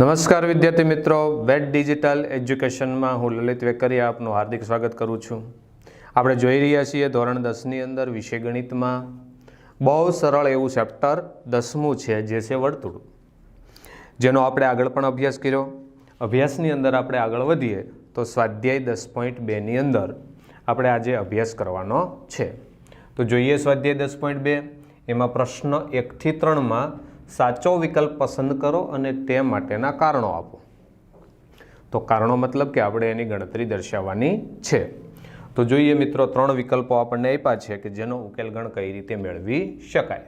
નમસ્કાર વિદ્યાર્થી મિત્રો. વેટ ડિજિટલ એજ્યુકેશનમાં હું લલિત વેકરિયા આપનું હાર્દિક સ્વાગત કરું છું. આપણે જોઈ રહ્યા છીએ ધોરણ દસની અંદર વિષય ગણિતમાં બહુ સરળ એવું ચેપ્ટર દસમું છે, જે છે વર્તુળ. જેનો આપણે આગળ પણ અભ્યાસ કર્યો. અભ્યાસની અંદર આપણે આગળ વધીએ તો સ્વાધ્યાય દસ પોઈન્ટ બેની અંદર આપણે આજે અભ્યાસ કરવાનો છે. તો જોઈએ સ્વાધ્યાય દસ પોઈન્ટ બે. એમાં પ્રશ્ન એકથી ત્રણમાં સાચો વિકલ્પ પસંદ કરો અને તે માટેના કારણો આપો. તો કારણો મતલબ કે આપણે એની ગણતરી દર્શાવવાની છે. તો જોઈએ મિત્રો, ત્રણ વિકલ્પો આપણને આપ્યા છે કે જેનો ઉકેલ ગણ કઈ રીતે મેળવી શકાય.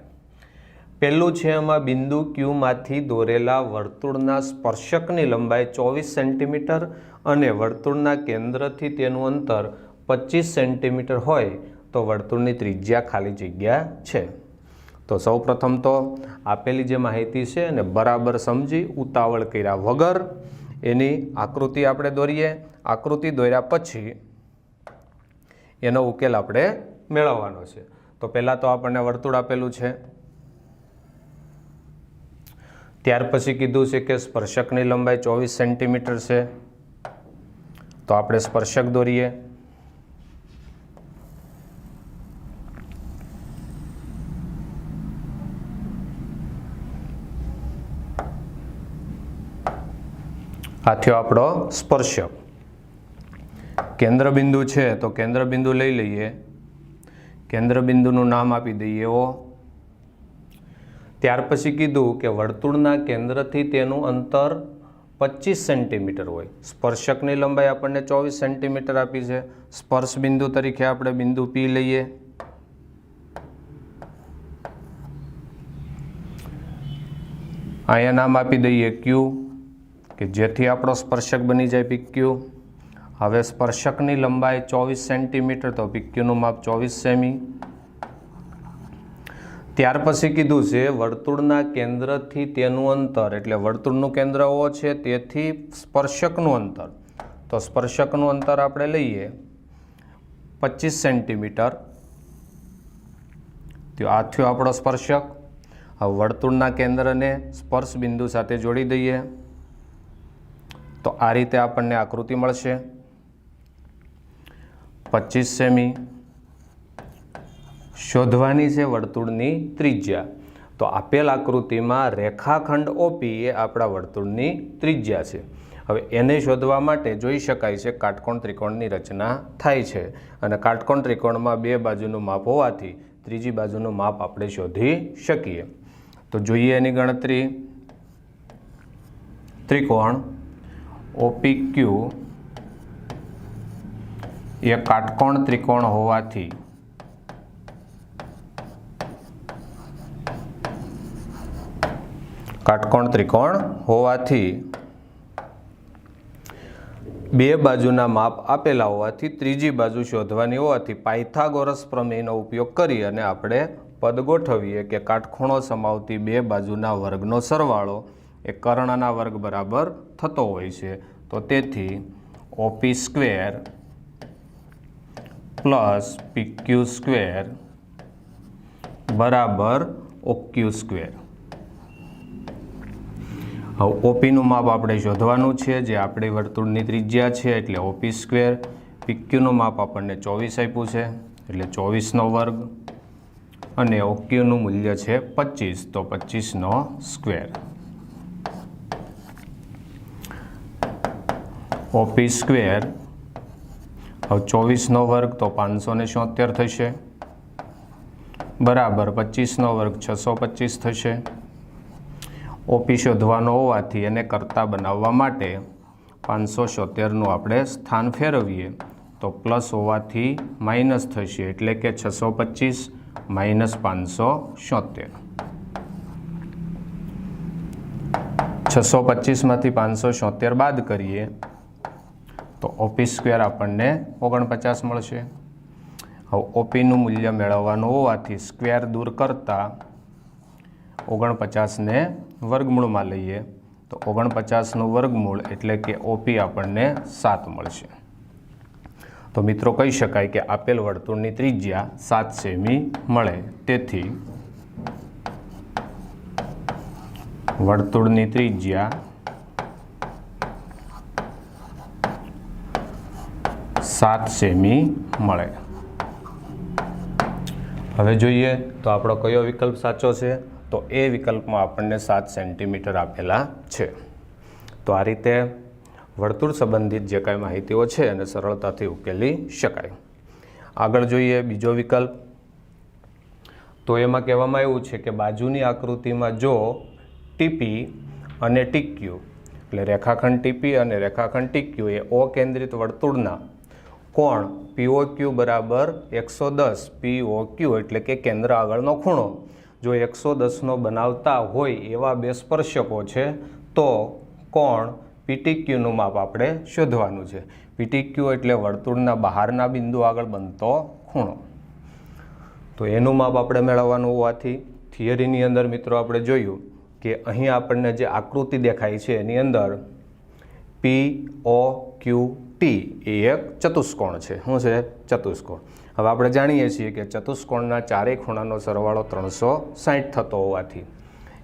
પહેલું છે એમાં બિંદુ ક્યુમાંથી દોરેલા વર્તુળના સ્પર્શકની લંબાઈ ચોવીસ સેન્ટીમીટર અને વર્તુળના કેન્દ્રથી તેનું અંતર પચીસ સેન્ટીમીટર હોય તો વર્તુળની ત્રિજ્યા ખાલી જગ્યા છે. તો સૌ પ્રથમ તો આપેલી જે માહિતી છે એને બરાબર સમજી, ઉતાવળ કર્યા વગર એની આકૃતિ આપણે દોરીએ. આકૃતિ દોર્યા પછી એનો ઉકેલ આપણે મેળવવાનો છે. તો પહેલાં તો આપણને વર્તુળ આપેલું છે. ત્યાર પછી કીધું છે કે સ્પર્શકની લંબાઈ ચોવીસ સેન્ટીમીટર છે. તો આપણે સ્પર્શક દોરીએ. આ થયો આપણો સ્પર્શક કેન્દ્રબિંદુ છે તો કેન્દ્રબિંદુ લઈ લઈએ. કેન્દ્રબિંદુનું નામ આપી દઈએ ઓ. ત્યાર પછી કીધું કે વર્તુળના કેન્દ્રથી તેનું અંતર પચીસ સેન્ટીમીટર હોય. સ્પર્શકની લંબાઈ આપણને ચોવીસ સેન્ટીમીટર આપી છે. સ્પર્શ બિંદુ તરીકે આપણે બિંદુ પી લઈએ. અહીંયા નામ આપી દઈએ ક્યુ કે જેથી આપણો સ્પર્શક બની જાય પીક્યુ હવે સ્પર્શકની લંબાઈ ચોવીસ સેન્ટીમીટર, તો પીક્યુનું માપ ચોવીસ સેમી. ત્યાર પછી કીધું છે, વર્તુળના કેન્દ્રથી તેનું અંતર, એટલે વર્તુળનું કેન્દ્ર ઓ છે, તેથી સ્પર્શકનું અંતર. તો સ્પર્શકનું અંતર આપણે લઈએ પચીસ સેન્ટીમીટર. તો આ થયો આપણો સ્પર્શક. હવે વર્તુળના કેન્દ્રને સ્પર્શ બિંદુ સાથે જોડી દઈએ. તો આ રીતે આપણને આકૃતિ મળશે. પચીસ સેમી. શોધવાની છે વર્તુળની ત્રિજ્યા. તો આપેલ આકૃતિમાં રેખાખંડ ઓપી એ આપણા વર્તુળની ત્રિજ્યા છે. હવે એને શોધવા માટે જોઈ શકાય છે કાટકોણ ત્રિકોણની રચના થાય છે. અને કાટકોણ ત્રિકોણમાં બે બાજુનું માપ હોવાથી ત્રીજી બાજુનું માપ આપણે શોધી શકીએ. તો જોઈએ એની ગણતરી. ત્રિકોણ ઓપીક્યુ એ કાટકોણ ત્રિકોણ હોવાથી કાટકોણ ત્રિકોણ હોવાથી બે બાજુના માપ આપેલા હોવાથી ત્રીજી બાજુ શોધવાની હોવાથી પાયથાગોરસ પ્રમેયનો ઉપયોગ કરી અને આપણે પદ ગોઠવીએ કે કાટખૂણો સમાવતી બે બાજુના વર્ગનો સરવાળો એ કર્ણના વર્ગ બરાબર થતો હોય છે. તો તેથી OP square plus PQ square બરાબર ઓક્યુ સ્ક્વેર. હવે ઓપીનું માપ આપણે શોધવાનું છે, જે આપણી વર્તુળની ત્રિજ્યા છે, એટલે ઓપી સ્ક્વેર. પીક્યુનું માપ આપણને ચોવીસ આપ્યું છે, એટલે ચોવીસનો વર્ગ. અને ઓક્યુનું મૂલ્ય છે પચીસ, તો પચીસનો સ્ક્વેર. OP square. હવે ચોવીસનો વર્ગ તો પાંચસો ને છોતેર થશે. બરાબર પચીસનો વર્ગ છસો પચીસ થશે. ઓપી શોધવાનો હોવાથી એને કરતા બનાવવા માટે પાંચસો છોતેરનું આપણે સ્થાન ફેરવીએ. તો પ્લસ હોવાથી માઇનસ થશે એટલે કે છસો પચીસ માઇનસ પાંચસો છોતેર. છસો પચીસમાંથી પાંચસો છોતેર બાદ કરીએ. તો ઓપી સ્ક્વેર આપણને ઓગણપચાસ મળશે. હવે ઓપીનું મૂલ્ય મેળવવાનું હોવાથી સ્ક્વેર દૂર કરતાં ઓગણપચાસને વર્ગમૂળમાં લઈએ. તો ઓગણપચાસનું વર્ગમૂળ એટલે કે ઓપી આપણને સાત મળશે. તો મિત્રો કહી શકાય કે આપેલ વર્તુળની ત્રિજ્યા સાત સેમી મળે. તેથી વર્તુળની ત્રિજ્યા સાત સેમી મળે. હવે જોઈએ તો આપણો કયો વિકલ્પ સાચો છે? તો એ વિકલ્પમાં આપણને સાત સેન્ટીમીટર આપેલા છે. તો આ રીતે વર્તુળ સંબંધિત જે કાંઈ માહિતીઓ છે એને સરળતાથી ઉકેલી શકાય. આગળ જોઈએ બીજો વિકલ્પ. તો એમાં કહેવામાં એવું છે કે બાજુની આકૃતિમાં જો ટીપી અને ટીક્યુ, એટલે રેખાખંડ ટીપી અને રેખાખંડ ટીક્યુ એ અકેન્દ્રિત વર્તુળના કોણ? પીઓ ક્યુ બરાબર એકસો દસ. પીઓ ક્યુ એટલે કે કેન્દ્ર આગળનો ખૂણો. જો એકસો દસનો બનાવતા હોય એવા બે સ્પર્શકો છે, તો કોણ? પીટીક્યુનું માપ આપણે શોધવાનું છે. પીટીક્યુ એટલે વર્તુળના બહારના બિંદુ આગળ બનતો ખૂણો. તો એનું માપ આપણે મેળવવાનું હોવાથી થિયરીની અંદર મિત્રો આપણે જોયું કે અહીં આપણને જે આકૃતિ દેખાય છે એની અંદર પી ઓ ક્યુ ટી એ એક ચતુષ્કોણ છે. શું છે? ચતુષ્કોણ. હવે આપણે જાણીએ છીએ કે ચતુષ્કોણના ચારેય ખૂણાનો સરવાળો ત્રણસો સાહીઠ થતો હોવાથી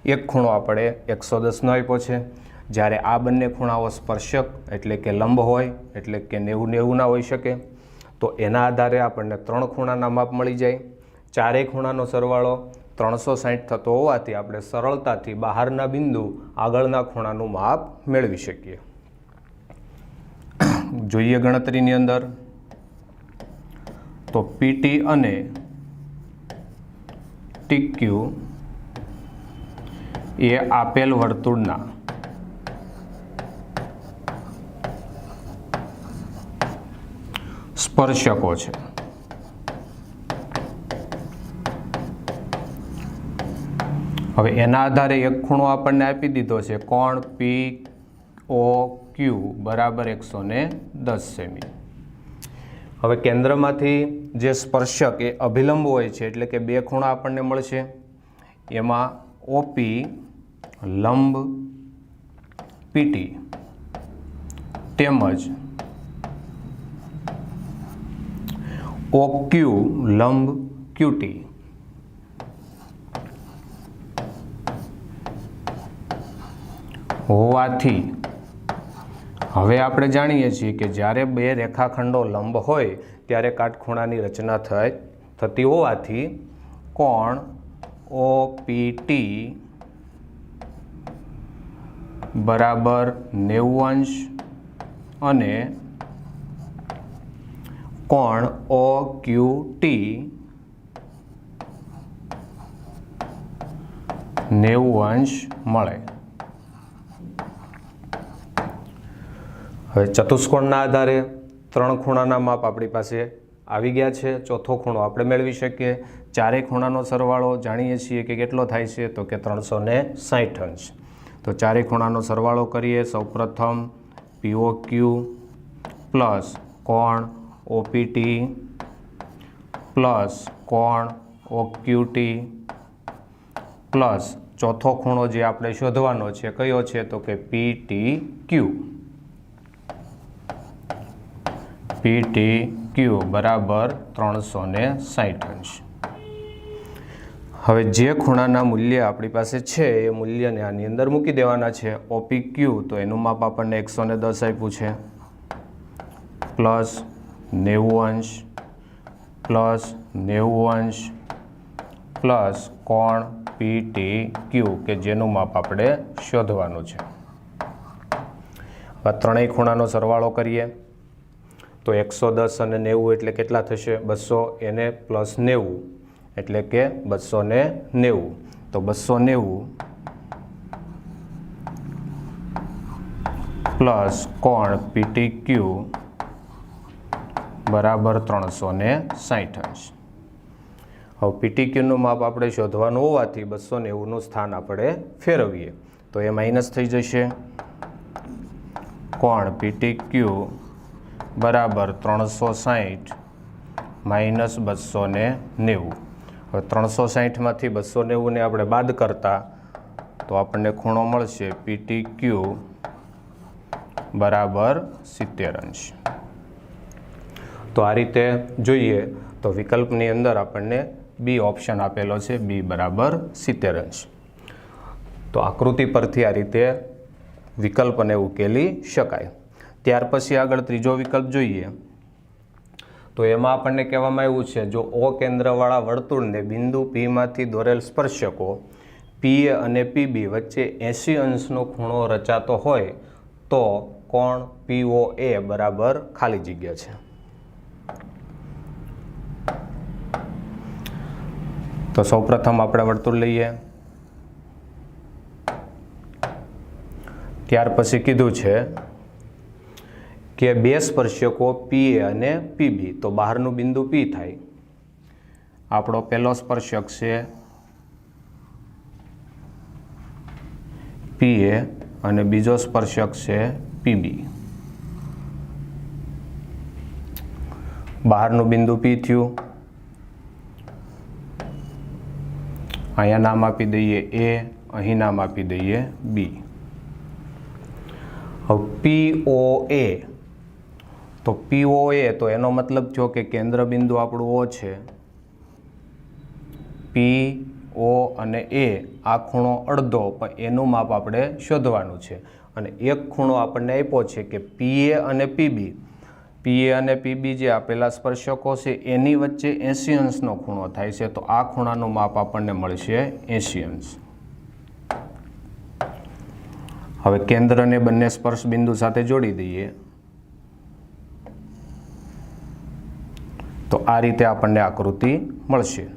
એક ખૂણો આપણે એકસો દસનો આપ્યો છે. જ્યારે આ બંને ખૂણાઓ સ્પર્શક એટલે કે લંબ હોય, એટલે કે નેવું નેવું ના હોઈ શકે, તો એના આધારે આપણને ત્રણ ખૂણાના માપ મળી જાય. ચારેય ખૂણાનો સરવાળો ત્રણસો સાહીઠ થતો હોવાથી આપણે સરળતાથી બહારના બિંદુ આગળના ખૂણાનું માપ મેળવી શકીએ. જોઈએ ગણતરીની અંદર. તો પીટી અને ટીક્યુ એ આપેલ વર્તુળના સ્પર્શકો છે. હવે એના આધારે એક ખૂણો આપણને આપી દીધો છે. કોણ? પી ઓ ક્યુ બરાબર એકસો દસ સેમી. હવે કેન્દ્રમાંથી જે સ્પર્શક એ અભિલંબ હોય છે, એટલે કે બે ખૂણા આપણને મળશે. એમાં ઓપી લંબ પીટી તેમજ ઓક્યુ લંબ ક્યુટી હોવાથી હવે આપણે જાણીએ છીએ કે જ્યારે બે રેખાખંડો લંબ હોય, ત્યારે કાટખૂણાની રચના થાય, થતી હોવાથી કોણ? ઓ પી ટી બરાબર નેવું અંશ અને કોણ? ઓ ક્યુ ટી નેવું અંશ મળે. હવે ચતુષ્કોણના આધારે ત્રણ ખૂણાના માપ આપણી પાસે આવી ગયા છે. ચોથો ખૂણો આપણે મેળવી શકીએ. ચારેય ખૂણાનો સરવાળો જાણીએ છીએ કે કેટલો થાય છે તો કે ત્રણસો ને સાઠ અંશ. તો ચારે ખૂણાનો સરવાળો કરીએ. સૌપ્રથમ પીઓ ક્યુ પ્લસ કોણ ઓપીટી પ્લસ કોણ ઓક્યુટી પ્લસ ચોથો ખૂણો જે આપણે શોધવાનો છે કયો છે તો કે P T Q P T Q બરાબર ત્રણસો ને સાઠ અંશ. હવે જે ખૂણાના મૂલ્ય આપણી પાસે છે, એ મૂલ્યને આની અંદર મૂકી દેવાના છે. ઓપી ક્યુ તો એનું માપ આપણને એકસો ને દસ આપ્યું છે. પ્લસ નેવું અંશ, પ્લસ નેવું અંશ, પ્લસ કોણ પી ટી ક્યુ કે જેનું માપ આપણે શોધવાનું છે. ત્રણેય ખૂણાનો સરવાળો કરીએ. તો એકસો દસ અને નેવું એટલે કેટલા થશે? બસો એને પ્લસ નેવું એટલે કે બસો ને નેવું. તો બસો નેવું પ્લસ કોણ? પીટી ક્યુ બરાબર ત્રણસો ને સાઠ અંશ હવે પીટી ક્યુનું માપ આપણે શોધવાનું હોવાથી બસો નેવુંનું સ્થાન આપણે ફેરવીએ. તો એ માઇનસ થઈ જશે. કોણ? પીટી ક્યુ બરાબર ત્રણસો સાહીઠ માઇનસ બસો ને નેવું. હવે ત્રણસો સાહીઠમાંથી બસો નેવુંને આપણે બાદ કરતા તો આપણને ખૂણો મળશે પીટી ક્યુ બરાબર સિત્તેર અંશ. તો આ રીતે જોઈએ તો વિકલ્પની અંદર આપણને બી ઓપ્શન આપેલો છે બી બરાબર સિત્તેર અંશ. તો આકૃતિ પરથી આ રીતે વિકલ્પને ઉકેલી શકાય. ત્યાર પછી આગળ ત્રીજો વિકલ્પ જોઈએ. તો એમાં આપણને કહેવામાં આવ્યું છે, જો ઓ કેન્દ્રવાળા વર્તુળને બિંદુ પીમાંથી દોરેલ સ્પર્શકો પી અને પીબી વચ્ચે એંસી અંશનો ખૂણો રચાતો હોય, તો કોણ પીઓ એ બરાબર ખાલી જગ્યા છે. તો સૌપ્રથમ આપણે વર્તુળ લઈએ. ત્યાર પછી કીધું છે કે બે સ્પર્શકો પી એ અને પીબી તો બહારનું બિંદુ પી થાય. આપણો પહેલો સ્પર્શક છે પી એ અને બીજો સ્પર્શક છે પીબી બહારનું બિંદુ પી થયું. અહીંયા નામ આપી દઈએ એ, અહીં નામ આપી દઈએ બી. હવે પી ઓ એ તો પી ઓ એ, તો એનો મતલબ જો કે કેન્દ્ર બિંદુ આપણું ઓ છે. પી, ઓ અને એ આ ખૂણો અડધો, પણ એનું માપ આપણે શોધવાનું છે. અને એક ખૂણો આપણને આપ્યો છે કે પી એ અને પીબી એ અને પીબી જે આપેલા સ્પર્શકો છે, એની વચ્ચે એંસી અંશનો ખૂણો થાય છે, તો આ ખૂણાનું માપ આપણને મળશે એંસી અંશ હવે કેન્દ્રને બંને સ્પર્શ બિંદુ સાથે જોડી દઈએ. તો આ રીતે આપણને આકૃતિ મળશે.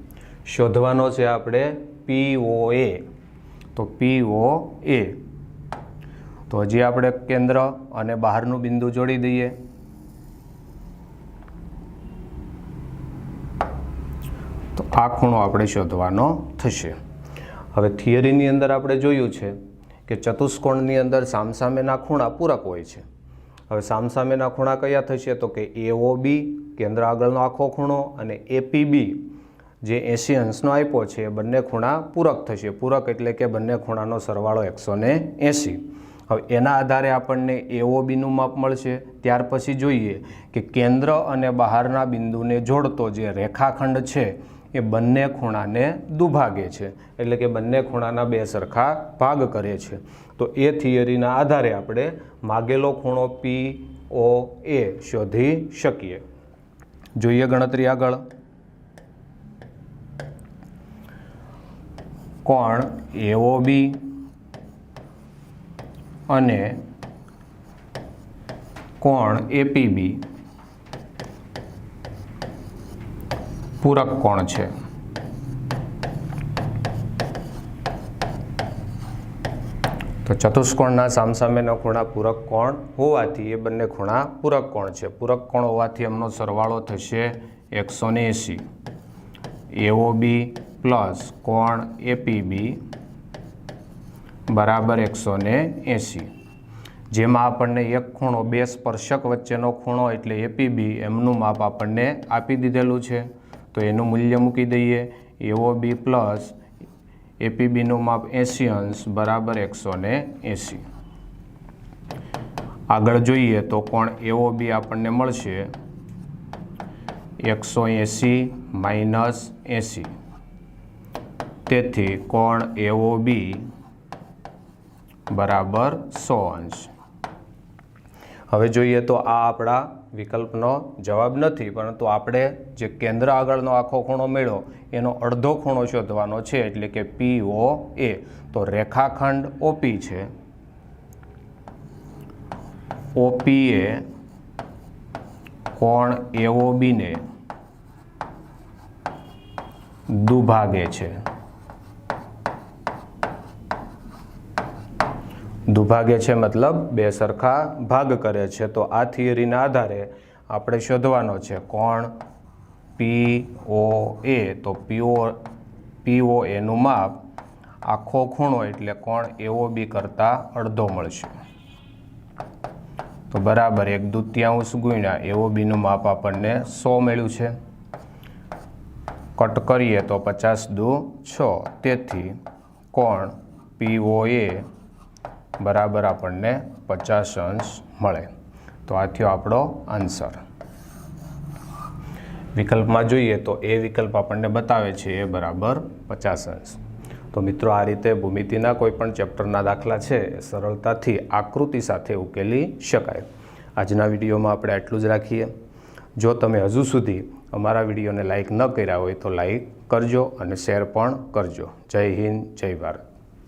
શોધવાનો છે આપણે પીઓએ એ. તો પીઓ એ. તો હજી આપણે કેન્દ્ર અને બહારનું બિંદુ જોડી દઈએ. તો આ ખૂણો આપણે શોધવાનો થશે. હવે થિયરીની અંદર આપણે જોયું છે કે ચતુષ્કોણની અંદર સામસામેના ખૂણા પૂરક હોય છે. હવે સામસામેના ખૂણા કયા થશે તો કે એઓ બી કેન્દ્ર આગળનો આખો ખૂણો, અને એપીબી જે એંસી અંશનો આપ્યો છે, એ બંને ખૂણા પૂરક થશે. પૂરક એટલે કે બંને ખૂણાનો સરવાળો એકસો ને એંસી. હવે એના આધારે આપણને એઓ બીનું માપ મળશે. ત્યાર પછી જોઈએ કે કેન્દ્ર અને બહારના બિંદુને જોડતો જે રેખાખંડ છે, એ બંને ખૂણાને દુભાગે છે. એટલે કે બંને ખૂણાના બે સરખા ભાગ કરે છે. તો એ થિયરીના આધારે આપણે માગેલો ખૂણો પી ઓ એ શોધી શકીએ. જોઈએ ગણતરી આગળ. કોણ એઓ બી અને કોણ એપીબી પૂરક કોણ છે? તો ચતુષ્કોણના સામસામેના ખૂણા પૂરક કોણ હોવાથી એ બંને ખૂણા પૂરક કોણ છે? પૂરક કોણ હોવાથી એમનો સરવાળો થશે એકસો ને એંસી એઓ બી પ્લસ કોણ એપીબી બરાબર એકસો ને એંસી જેમાં આપણને એક ખૂણો બે સ્પર્શક વચ્ચેનો ખૂણો એટલે એપીબી એમનું માપ આપણને આપી દીધેલું છે. તો એનું મૂલ્ય મૂકી દઈએ. એઓ બી પ્લસ એપીબીનું માપ એંસી અંશ બરાબર એકસો ને એંસી. આગળ જોઈએ તો કોણ એઓ બી આપણને મળશે? એકસો એંસી માઇનસ એંસી. તેથી કોણ એઓ બી બરાબર સો અંશ. હવે જોઈએ તો આ આપણા વિકલ્પનો જવાબ નથી, પરંતુ આપણે જે કેન્દ્ર આગળનો આખો ખૂણો મેળો એનો અડધો ખૂણો શોધવાનો છે, એટલે કે પી ઓ એ તો રેખાખંડ ઓપી છે. ઓપી એ કોણ એઓ બીને દુભાગે છે. દુભાગે છે મતલબ બે સરખા ભાગ કરે છે. તો આ થિયરીના આધારે આપણે શોધવાનો છે કોણ? પી ઓ એ. તો પીઓ પીઓ એનું માપ આખો ખૂણો એટલે કોણ? એવો બી કરતાં અડધો મળશે. તો બરાબર, એક દૂતિયાંશ ગુણ્યા એવો બીનું માપ આપણને સો મળ્યું છે. કટ કરીએ તો પચાસ દુ છ. તેથી કોણ? પીઓ એ બરાબર આપણને પચાસ અંશ મળે. તો આ થયો આપણો આન્સર. વિકલ્પમાં જોઈએ તો એ વિકલ્પ આપણને બતાવે છે એ બરાબર પચાસ અંશ. તો મિત્રો આ રીતે ભૂમિતિના કોઈ પણ ચેપ્ટરના દાખલા છે સરળતાથી આકૃતિ સાથે ઉકેલી શકાય. આજના વિડીયોમાં આપણે આટલું જ રાખીએ. જો તમે હજુ સુધી અમારા વિડીયોને લાઈક ન કર્યા હોય તો લાઈક કરજો અને શેર પણ કરજો. જય હિન્દ, જય ભારત.